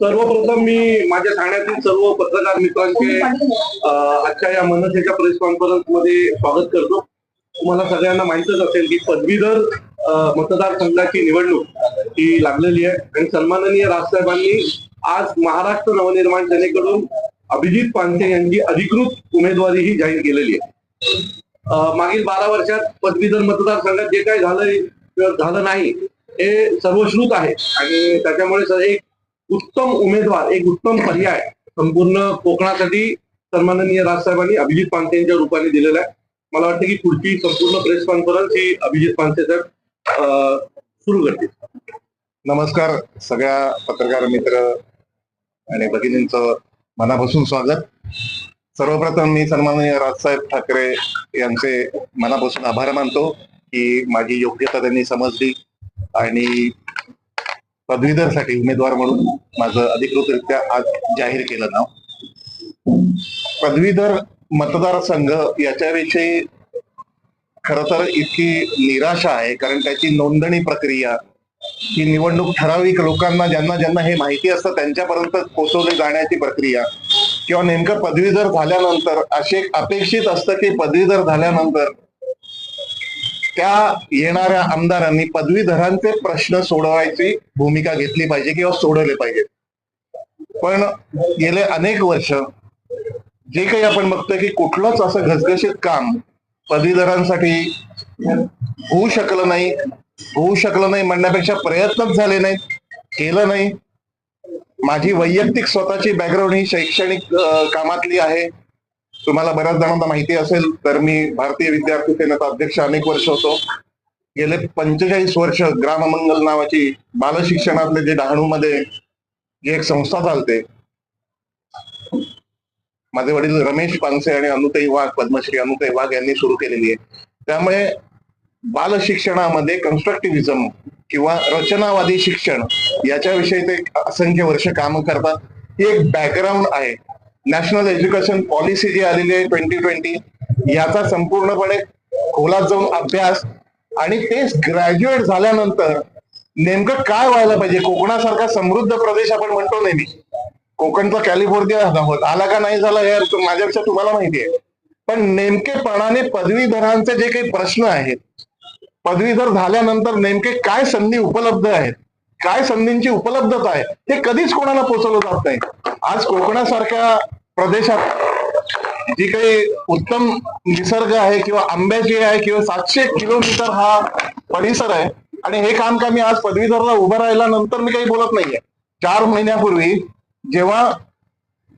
सर्वप्रथम मी माझ्या ठाण्यातील सर्व पत्रकार मित्रांचे आजच्या या मनसेच्या प्रेस कॉन्फरन्समध्ये स्वागत करतो. तुम्हाला सगळ्यांना माहितच असेल की पदवीधर मतदारसंघाची निवडणूक ही लागलेली आहे. आणि सन्माननीय राजसाहेबांनी आज महाराष्ट्र नवनिर्माण सेनेकडून अभिजित पानसे यांची अधिकृत उमेदवारी ही जाहीर केलेली आहे. मागील बारा वर्षात पदवीधर मतदारसंघात जे काही झालं किंवा झालं नाही हे सर्वश्रुत आहे. आणि त्याच्यामुळे एक उत्तम उमेदवार एक उत्तम पर्याय संपूर्ण कोकणासाठी सन्माननीय राजसाहेबांनी अभिजित पानसे यांच्या रूपाने दिलेला आहे. मला वाटतं की पुढची संपूर्ण प्रेस कॉन्फरन्स ही अभिजित पानसे साहेब अं, सुरू करतील. नमस्कार सगळ्या पत्रकार मित्र आणि भगिनींचं मनापासून स्वागत. सर्वप्रथम मी सन्माननीय राजसाहेब ठाकरे यांचे मनापासून आभार मानतो की माझी योग्यता त्यांनी समजली आणि पदवीधरसाठी उमेदवार म्हणून माझं अधिकृतरित्या आज जाहीर केलं नाव. पदवीधर मतदारसंघ याच्याविषयी खर तर इतकी निराशा आहे कारण त्याची नोंदणी प्रक्रिया ही निवडणूक ठराविक लोकांना ज्यांना ज्यांना हे माहिती असतं त्यांच्यापर्यंत पोहोचवली जाण्याची प्रक्रिया किंवा नेमकं पदवीधर झाल्यानंतर असे अपेक्षित असतं की पदवीधर झाल्यानंतर त्या येणाऱ्या आमदारांनी पदवीधरांचे प्रश्न सोडवायची भूमिका घेतली पाहिजे किंवा सोडवले पाहिजे. पण गेले अनेक वर्ष जे काही आपण बघतोय की कुठलंच असं घसघशीत काम पदवीधरांसाठी होऊ शकलं नाही होऊ शकलं नाही म्हणण्यापेक्षा प्रयत्नच झाले नाहीत केलं नाही. माझी वैयक्तिक स्वतःची बॅकग्राऊंड ही शैक्षणिक कामातली आहे. तुम्हाला बऱ्याच जणांना माहिती असेल तर मी भारतीय विद्यार्थी सेनेचा अध्यक्ष अनेक वर्ष होतो. गेले पंचेचाळीस वर्ष ग्राममंगल नावाची बालशिक्षणातले जे डहाणूमध्ये जी एक संस्था चालते माझे वडील रमेश पानसे आणि अनुताई वाघ पद्मश्री अनुताई वाघ यांनी सुरू केलेली आहे. त्यामुळे बाल शिक्षणामध्ये कन्स्ट्रक्टिव्हिजम किंवा रचनावादी शिक्षण याच्याविषयी ते असंख्य वर्ष काम करतात. ही एक बॅकग्राऊंड आहे. नॅशनल एज्युकेशन पॉलिसी जी आलेली आहे ट्वेंटी ट्वेंटी याचा संपूर्णपणे खोलात जाऊन अभ्यास आणि तेच ग्रॅज्युएट झाल्यानंतर नेमकं काय व्हायला पाहिजे? कोकणासारखा समृद्ध प्रदेश आपण म्हणतो नेहमी. कोकणचा कॅलिफोर्निया आला का नाही झाला हे माझ्यापेक्षा तुम्हाला माहिती आहे. पण नेमकेपणाने पदवीधरांचे जे काही प्रश्न आहेत पदवीधर झाल्यानंतर नेमके काय संधी उपलब्ध आहेत? काय संधींची उपलब्धता आहे हे कधीच कोणाला पोचवलं जात नाही. आज कोकणासारख्या प्रदेशात जी काही उत्तम निसर्ग आहे किंवा आंब्याची आहे किंवा सातशे किलोमीटर हा परिसर आहे आणि हे काम का मी आज पदवीधरला उभं राहिला नंतर मी काही बोलत नाहीये. चार महिन्यापूर्वी जेव्हा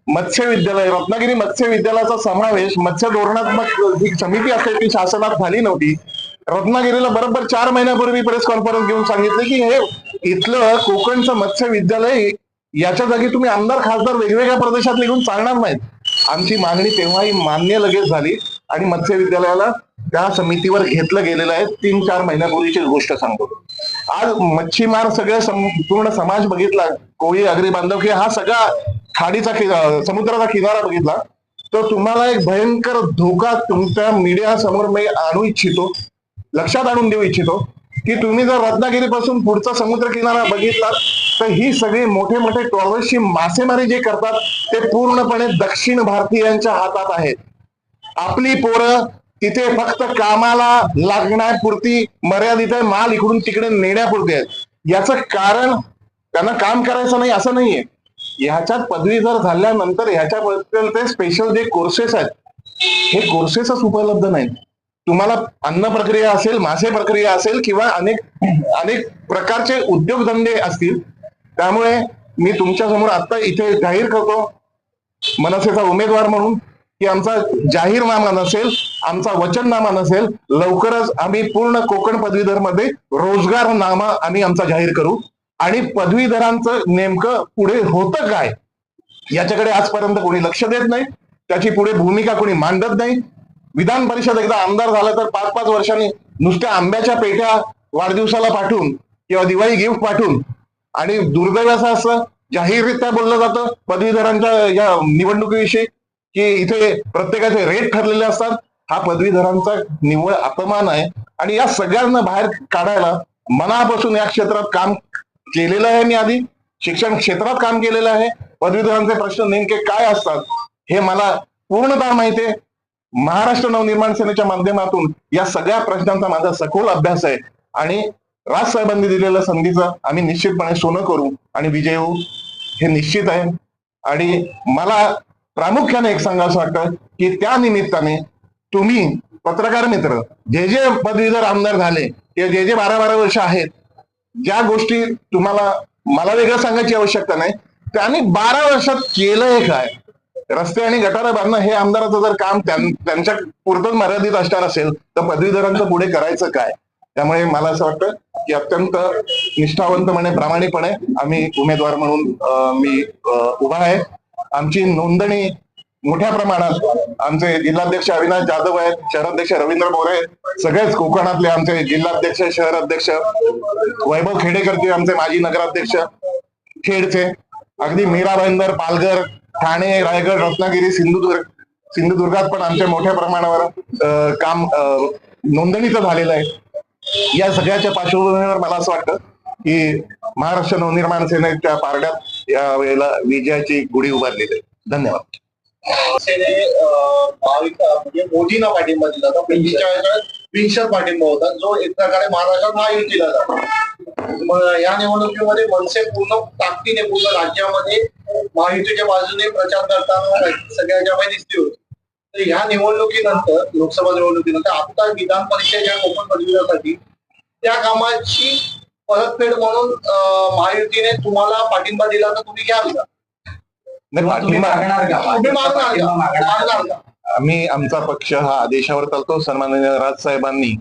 मत्स्य विद्यालय रत्नागिरी मत्स्य विद्यालयाचा समावेश मत्स्य धोरणात्मक जी समिती असेल ती शासनात झाली नव्हती रत्नागिरीला बरोबर चार महिन्यापूर्वी प्रेस कॉन्फरन्स घेऊन सांगितले की हे इथलं कोकणचं मत्स्य विद्यालय याच्या जागी तुम्ही आमदार खासदार वेगवेगळ्या प्रदेशात निघून चालणार नाहीत. आमची मागणी तेव्हाही मान्य लगेच झाली आणि मत्स्य विद्यालयाला त्या समितीवर घेतलं गेलेलं आहे. तीन चार महिन्यापूर्वीची गोष्ट सांगतो. आज मच्छीमार सगळ्या सम- पूर्ण समाज बघितला. कोळी अग्री बांधव की हा सगळा खाडीचा कि- समुद्राचा किनारा बघितला. तर तुम्हाला एक भयंकर धोका तुमच्या मीडिया समोर मी आणू इच्छितो. लक्षात आणून देऊ इच्छितो की तुम्ही जर रत्नागिरीपासून पुढचा समुद्र किनारा बघितला तर ही सगळी मोठे मोठे टॉवर्सची मासेमारी जे करतात ते पूर्णपणे दक्षिण भारतीयांच्या हातात आहेत. आपली पोरं तिथे फक्त कामाला लागण्यापुरती मर्यादित आहे माल इकडून तिकडे नेण्यापुरती आहेत. याचं कारण त्यांना काम करायचं नाही असं नाहीये. ह्याच्यात पदवीधर झाल्यानंतर ह्याच्याबद्दल ते स्पेशल जे कोर्सेस आहेत हे कोर्सेसच उपलब्ध नाहीत. तुम्हाला अन्न प्रक्रिया असेल मासे प्रक्रिया असेल किंवा अनेक अनेक प्रकारचे उद्योगधंदे असतील त्यामुळे मी तुमच्यासमोर आता इथे जाहीर करतो. मनसेचा उमेदवार म्हणून की आमचा जाहीरनामा नसेल आमचा वचननामा नसेल लवकरच आम्ही पूर्ण कोकण पदवीधरमध्ये रोजगार नामा आम्ही आमचा जाहीर करू. आणि पदवीधरांचं नेमकं पुढे होतं काय? याच्याकडे आजपर्यंत कोणी लक्ष देत नाही. त्याची पुढे भूमिका कोणी मांडत नाही. विधान परिषद एकदा आमदार झाला तर पाच पाच वर्षांनी नुसत्या आंब्याच्या पेट्या वाढदिवसाला पाठवून किंवा दिवाळी गिफ्ट पाठवून. आणि दुर्दैव असं असं जाहीररित्या बोललं जातं पदवीधरांच्या या निवडणुकीविषयी की इथे प्रत्येकाचे रेट ठरलेले असतात. हा पदवीधरांचा निव्वळ अपमान आहे. आणि या सगळ्यांना बाहेर काढायला मनापासून या क्षेत्रात काम केलेलं आहे मी आधी. शिक्षण क्षेत्रात काम केलेलं आहे. पदवीधरांचे प्रश्न नेमके काय असतात हे मला पूर्णतः माहिती आहे. महाराष्ट्र नवनिर्माण सेनेच्या माध्यमातून या सगळ्या प्रश्नांचा माझा सखोल अभ्यास आहे. आणि राजसाहेबांनी दिलेल्या संधीचं आम्ही निश्चितपणे सोनं करू आणि विजय होऊ हे निश्चित आहे. आणि मला प्रामुख्याने एक सांगावं वाटतं की त्या निमित्ताने तुम्ही पत्रकार मित्र जे जे पदवीधर आमदार झाले किंवा जे जे बारा बारा वर्ष आहेत ज्या गोष्टी तुम्हाला मला वेगळं सांगायची आवश्यकता नाही. त्यांनी बारा वर्षात केलंय काय? रस्ते आणि गटारं बांधणं हे आमदाराचं जर काम त्यांच्या पुरतच मर्यादित असणार असेल तर पदवीधरांचं पुढे करायचं काय? त्यामुळे मला असं वाटतं की अत्यंत निष्ठावंतपणे प्रामाणिकपणे आम्ही उमेदवार म्हणून मी उभा आहे. आमची नोंदणी मोठ्या प्रमाणात आमचे जिल्हाध्यक्ष अविनाश जाधव आहेत शहराध्यक्ष रवींद्र मोरे आहेत सगळेच कोकणातले आमचे जिल्हाध्यक्ष शहर अध्यक्ष वैभव खेडेकरचे आमचे माजी नगराध्यक्ष खेडचे अगदी मीरा भाईंदर पालघर ठाणे रायगड रत्नागिरी सिंधुदुर्ग सिंधुदुर्गात पण आमच्या मोठ्या प्रमाणावर काम नोंदणीचं झालेलं आहे. या सगळ्याच्या पार्श्वभूमीवर मला असं वाटतं की महाराष्ट्र नवनिर्माण सेनेच्या पारड्यात या वेळेला विजयाची गुढी उभारलेली आहे. धन्यवाद. सेने म्हणजे मोदींना पाठिंबा दिला बिनशर पाठिंबा होता जो एक प्रकारे महाराष्ट्रात महायुतीला जातो. या निवडणुकीमध्ये मनसे पूर्ण ताकदीने पूर्ण राज्यामध्ये महायुतीच्या बाजूने प्रचार करताना सगळ्याच्या मध्ये दिसली होती. तर ह्या निवडणुकीनंतर लोकसभा निवडणुकीनंतर आता विधान परिषदेच्या कोकण पदवीसाठी त्या कामाची परतफेड म्हणून महायुतीने तुम्हाला पाठिंबा दिला तर तुम्ही घ्याल का? तुम्ही मागणार का? मागणार का? आम्ही आमचा पक्ष हा आदेशावर चालतो. सन्माननीय राजसाहेबांनी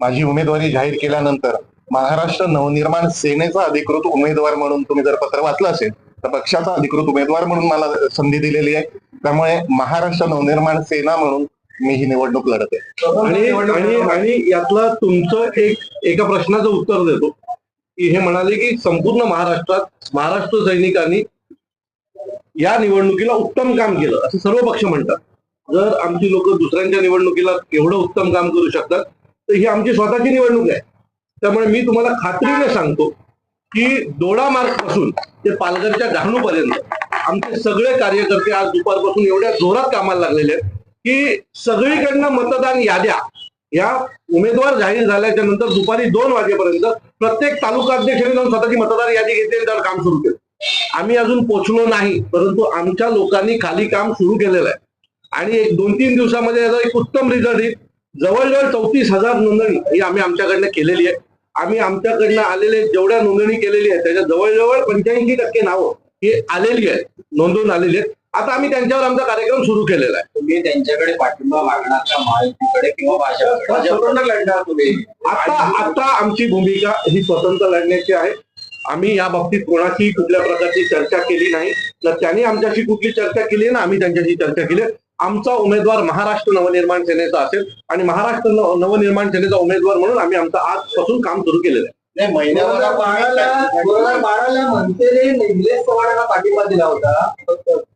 माझी उमेदवारी जाहीर केल्यानंतर महाराष्ट्र नवनिर्माण सेनेचा अधिकृत उमेदवार म्हणून तुम्ही जर पत्र वाचलं असेल तर पक्षाचा अधिकृत उमेदवार म्हणून मला संधी दिलेली आहे. त्यामुळे महाराष्ट्र नवनिर्माण सेना म्हणून मी ही निवडणूक लढत आहे. आणि आणि यातला तुमचं एक एका प्रश्नाचं उत्तर देतो. की हे म्हणाले की संपूर्ण महाराष्ट्रात महाराष्ट्र सैनिकांनी या निवडणुकीला उत्तम काम केलं असं सर्व पक्ष म्हणतात. जर आमची लोक दुसऱ्यांच्या निवडणुकीला एवढं उत्तम काम करू शकतात तर ही आमची स्वतःची निवडणूक आहे. त्यामुळे मी तुम्हाला खात्रीने सांगतो की दोडा मार्गपासून ते पालघरच्या डहाणू पर्यंत आमचे सगळे कार्यकर्ते आज दुपारपासून एवढ्या जोरात कामाला लागलेले आहेत की सगळीकडनं मतदान याद्या या उमेदवार जाहीर झाल्याच्यानंतर दुपारी दोन वाजेपर्यंत प्रत्येक तालुका अध्यक्षांनी जाऊन स्वतःची मतदार यादी घेतली आणि त्यावर काम सुरू केलं. आम्ही अजून पोचलो नाही परंतु आमच्या लोकांनी खाली काम सुरू केलेलं आहे. आणि एक दोन तीन दिवसामध्ये याचा एक उत्तम रिझल्ट येईल. जवळजवळ चौतीस हजार नोंदणी ही आम्ही आमच्याकडनं केलेली आहे. आम्ही आमच्याकडनं आलेले जेवढ्या नोंदणी केलेली आहे त्याच्या जवळजवळ पंच्याऐंशी टक्के नावं ही आलेली आहेत नोंदवून आलेली आहेत. आता आम्ही त्यांच्यावर आमचा कार्यक्रम सुरू केलेला आहे. तुम्ही त्यांच्याकडे पाठिंबा मागणार का महायुतीकडे किंवा भाजपकडे? स्वतंत्र लढणार तुम्ही. आता आता आमची भूमिका ही स्वतंत्र लढण्याची आहे. आम्ही या बाबतीत कोणाची कुठल्या प्रकारची चर्चा केली नाही. तर त्यांनी आमच्याशी कुठली चर्चा केली ना आम्ही त्यांच्याशी चर्चा केली आहे. आमचा उमेदवार महाराष्ट्र नवनिर्माण सेनेचा असेल आणि महाराष्ट्र नव- नवनिर्माण सेनेचा उमेदवार म्हणून आम्ही आमचं आजपासून काम सुरू केलेलं आहे. नाही महिन्याभरा दोन हजार बाराला मनसेने निलेश पवारांना पाठिंबा दिला होता.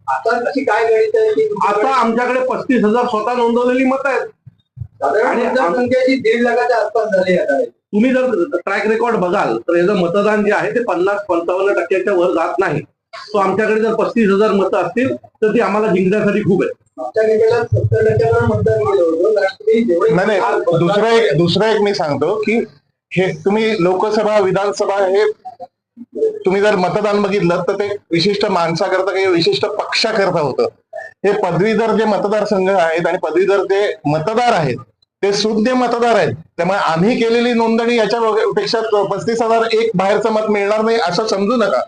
आता कशी काय गणित आहे की आता आमच्याकडे पस्तीस हजार स्वतः नोंदवलेली मत आहेत. मतदारसंख्येची दीड लाखाच्या आसपास झाली आता. तुम्ही जर ट्रॅक रेकॉर्ड बघाल तर याचं मतदान जे आहे ते पन्नास पंचावन्न टक्क्याच्या वर जात नाही. तो आमच्याकडे जर पस्तीस हजार मतं असतील तर ती आम्हाला जिंकण्यासाठी खूप आहे नाही नाही. दुसरं एक दुसरं एक मी सांगतो की हे तुम्ही लोकसभा विधानसभा हे तुम्ही जर मतदान बघितलं तर ते विशिष्ट माणसाकरता काही विशिष्ट पक्षाकरता होतं. हे पदवीधर जे मतदारसंघ आहेत आणि पदवीधर जे मतदार आहेत ते सुज्ञ मतदार आहेत. त्यामुळे आम्ही केलेली नोंदणी याच्या पेक्षा पस्तीस हजार एक बाहेरचं मत मिळणार नाही असं समजू नका.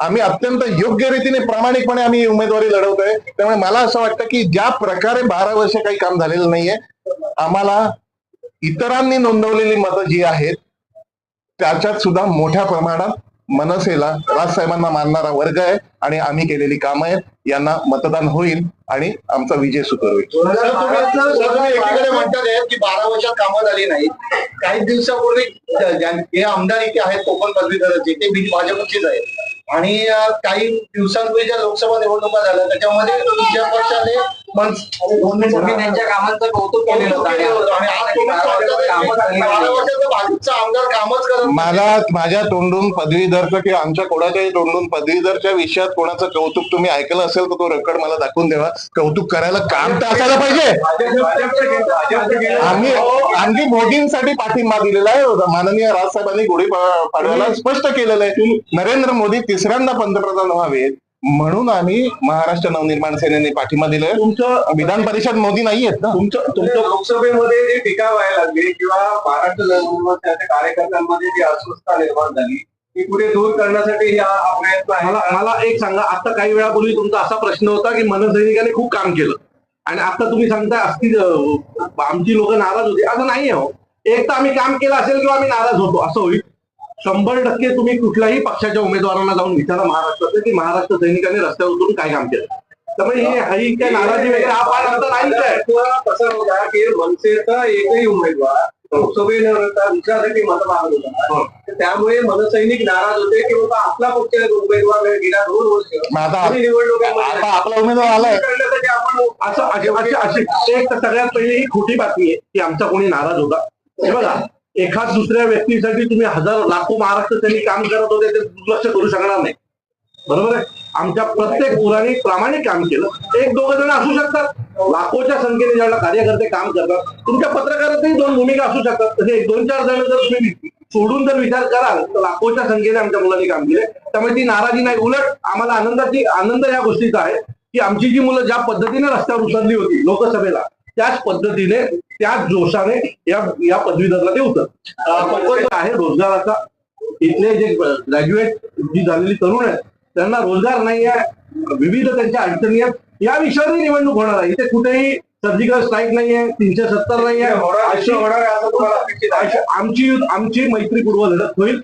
आम्ही अत्यंत योग्य रीतीने प्रामाणिकपणे आम्ही उमेदवारी लढवतोय. त्यामुळे मला असं वाटतं की ज्या प्रकारे बारा वर्ष काही काम झालेलं नाहीये आम्हाला इतरांनी नोंदवलेली मतं जी आहेत त्याच्यात सुद्धा मोठ्या प्रमाणात मनसेला राजसाहेबांना मानणारा वर्ग आहे आणि आम्ही केलेली कामं आहेत यांना मतदान होईल आणि आमचा विजय सुकर होईल. एकीकडे म्हणतात की बारा वर्षात कामं झाली नाही काही दिवसापूर्वी हे आमदार इथे आहेत कोकण पदवीधराचे ते बी- भाजपचेच आहेत. आणि काही दिवसांपूर्वी ज्या लोकसभा निवडणुका झाल्या त्याच्यामध्ये तुमच्या पक्षाने तुम्ही त्यांच्या कामांचं कौतुक केलेलं होतं. आणि भाजपचा आमदार कामच करत. मला माझ्या तोंडून पदवीधरचं किंवा आमच्या कोणाच्याही तोंडून पदवीधरच्या विषयात कोणाचं कौतुक तुम्ही ऐकलं असेल तर तो रेकॉर्ड मला दाखवून द्यावा कौतुक करायला काम तर असायला पाहिजे. आम्ही आम्ही मोदींसाठी पाठिंबा दिलेला आहे. माननीय राजसाहेबांनी गुढीपाडव्याला स्पष्ट केलेलं आहे. नरेंद्र मोदी तिसऱ्यांदा पंतप्रधान व्हावेत. म्हणून आम्ही महाराष्ट्र नवनिर्माण सेनेने पाठिंबा दिलाय. तुमचं विधान परिषद मोदी नाही आहेत ना? तुमचं तुमच्या तुमचं लोकसभेमध्ये जी टीका व्हायला लागली किंवा महाराष्ट्र नवनिर्माणच्या कार्यकर्त्यांमध्ये जी अस्वस्थता निर्माण झाली ती पुढे दूर करण्यासाठी हा प्रयत्न आहे. मला मला एक सांगा आता काही वेळापूर्वी तुमचा असा प्रश्न होता की मनसैनिकांनी खूप काम केलं. आणि आता तुम्ही सांगता असती आमची लोक नाराज होती. असं नाही हो. एक तर आम्ही काम केलं असेल किंवा आम्ही नाराज होतो असं होईल. शंभर टक्के तुम्ही कुठल्याही पक्षाच्या उमेदवारांना जाऊन विचारा महाराष्ट्रात की महाराष्ट्र सैनिकांनी रस्त्यावर उतरून काय काम केलं. त्यामुळे ही ही काय नाराजी वगैरे हा पाठ आमचा नाहीच आहे. किंवा कसं होता की मनसेचा एकही उमेदवार लोकसभेनंतर दुसऱ्यासाठी मत मागत होता. तर त्यामुळे मनसैनिक नाराज होते की बाबा आपला पक्ष उमेदवार गेल्या दोन वर्ष. आता आपला उमेदवार आलाय. आपण असं अशी अशी अशी एक तर सगळ्यात पहिली ही खोटी बातमी आहे की आमचा कोणी नाराज होता. हे बघा एखाद दुसऱ्या व्यक्तीसाठी तुम्ही हजार लाखो महाराष्ट्र त्यांनी काम करत होते ते दुर्लक्ष करू शकणार नाही. बरोबर आहे? आमच्या प्रत्येक मुलांनी प्रामाणिक काम केलं. एक दोघ जण असू शकतात. लाखोच्या संख्येने ज्यावेळेला कार्यकर्ते काम करतात तुमच्या पत्रकारातही दोन भूमिका असू शकतात. तसे एक दोन चार जण जर तुम्ही सोडून जर विचार कराल तर लाखोच्या संख्येने आमच्या मुलांनी काम केले. त्यामुळे ती नाराजी नाही. उलट आम्हाला आनंदाची आनंद या गोष्टीचा आहे की आमची जी मुलं ज्या पद्धतीने रस्त्यावर उतरली होती लोकसभेला त्याच पद्धतीने त्याच जोशाने या या पदवीधरला ते उतर आहे रोजगाराचा इथले जे ग्रॅज्युएट जी झालेली तरुण आहेत त्यांना रोजगार नाही आहे. विविध त्यांच्या अडचणी आहेत. या विषयावरही निवडणूक होणार आहे. इथे कुठेही सर्जिकल स्ट्राईक नाही आहे तीनशे सत्तर नाही आहे. आमची आमची मैत्रीपूर्व लढत होईल.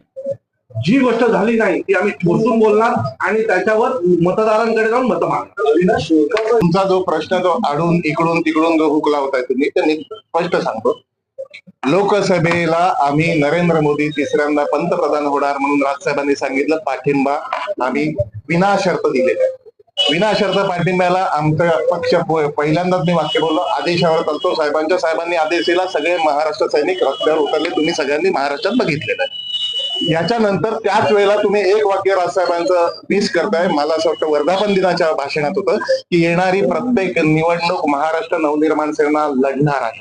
जी गोष्ट झाली नाही ती आम्ही ठोसून बोलणार आणि त्याच्यावर मतदारांकडे जाऊन मत मागणार. तुमचा जो प्रश्न जो आडून इकडून तिकडून जो हुक लावताय तुम्ही त्यांनी स्पष्ट सांगतो. लोकसभेला आम्ही नरेंद्र मोदी तिसऱ्यांदा पंतप्रधान होणार म्हणून राजसाहेबांनी सांगितलं पाठिंबा आम्ही विनाशर्त दिलेला आहे. विनाशर्त पाठिंब्याला आमचा पक्ष पहिल्यांदाच मी वाक्य बोललो आदेशावर चालतो. साहेबांच्या साहेबांनी आदेश दिला सगळे महाराष्ट्र सैनिक रस्त्यावर उतरले तुम्ही सगळ्यांनी महाराष्ट्रात बघितलेलं आहे. याच्यानंतर त्याच वेळेला तुम्ही एक वाक्य राजसाहेबांचं मिस करताय. मला असं वाटतं वर्धापन दिनाच्या भाषणात होतं की येणारी प्रत्येक निवडणूक महाराष्ट्र नवनिर्माण सेना लढणार आहे.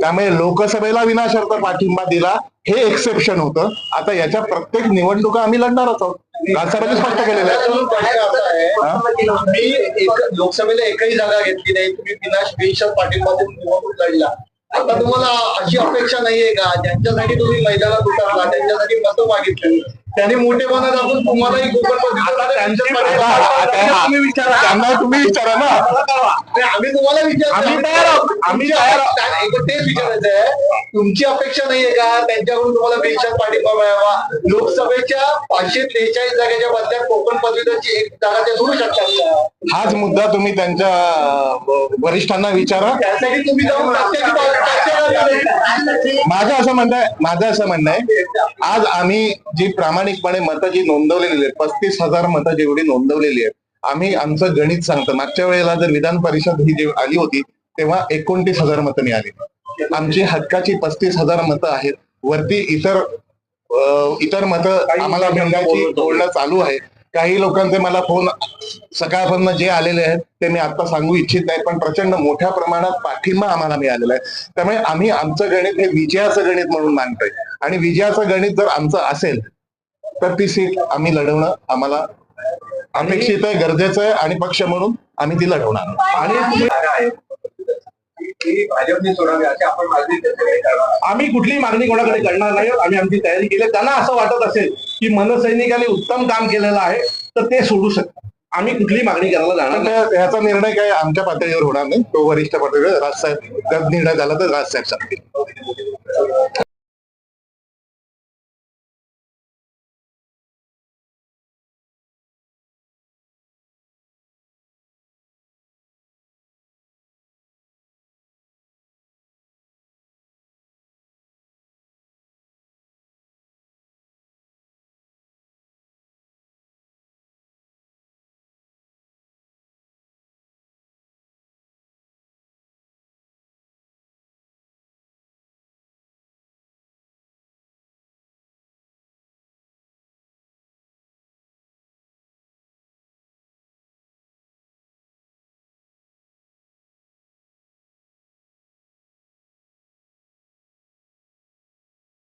त्यामुळे लोकसभेला विनाशर्त पाठिंबा दिला हे एक्सेप्शन होतं. आता याच्या प्रत्येक निवडणुका आम्ही लढणारच आहोत. राजसाहेबांनी स्पष्ट केलेलं आहे. लोकसभेला एकही जागा घेतली नाही. तुम्ही विनाश बिनशर्त पाठिंबा देऊन निवडणूक लढला. आता तुम्हाला अशी अपेक्षा नाहीये का? ज्यांच्यासाठी तुम्ही मैदानात उतरला त्यांच्यासाठी मतं मागितली. त्यांनी मोठेपणा दाखवून तुम्हालाही कोकण आता त्यांची- आता- आता तुम्ही विचारा. त्यांना तुम्ही विचारा ना. आम्ही तुम्हाला विचारतो आम्ही. त्या- तेच विचारायचं आहे. तुमची अपेक्षा नाहीये का? त्यांच्याकडून तुम्हाला बिनशर्त पाठिंबा मिळावा. लोकसभेच्या पाचशे त्रेचाळीस जागेच्या बदल्यात कोकण पदवीधरची एक जागा ते सोडू शकतात हाच मुद्दा तुम्ही त्यांच्या वरिष्ठांना विचारा. त्यासाठी तुम्ही जाऊन माझं असं म्हणणं आहे माझं असं म्हणणं आहे आज आम्ही जी प्रामाणिकपणे मतं जी नोंदवलेली आहेत पस्तीस हजार मतं जेवढी नोंदवलेली आहेत आम्ही आमचं गणित सांगतो. मागच्या वेळेला जर विधान परिषद ही जी आली होती तेव्हा एकोणतीस हजार मतं मिळाली. आमची हक्काची पस्तीस हजार मतं आहेत. वरती इतर इतर मतं आम्हाला मिळण्याची बोलणं चालू आहे. काही लोकांचे मला फोन सकाळपासून जे आलेले आहेत ते मी आता सांगू इच्छित नाही पण प्रचंड मोठ्या प्रमाणात पाठिंबा आम्हाला मिळालेला आहे. त्यामुळे आम्ही आमचं गणित हे विजयाचं गणित म्हणून मानतोय. आणि विजयाचं गणित जर आमचं असेल तर ती सीट आम्ही लढवणं आम्हाला अपेक्षित आहे गरजेचं आहे आणि पक्ष म्हणून आम्ही ती लढवणार. आणि. आम्ही कुठलीही मागणी कोणाकडे करणार नाही आम्ही आमची तयारी केली त्यांना असं वाटत असेल की मनसैनिकांनी उत्तम काम केलेलं आहे तर ते सोडू शकतात. आम्ही कुठलीही मागणी करायला जाणार नाही. ह्याचा निर्णय काय आमच्या पातळीवर होणार नाही. तो वरिष्ठ पातळीवर राजसाहेब त्यात निर्णय झाला तर राजसाहेब सांगतील.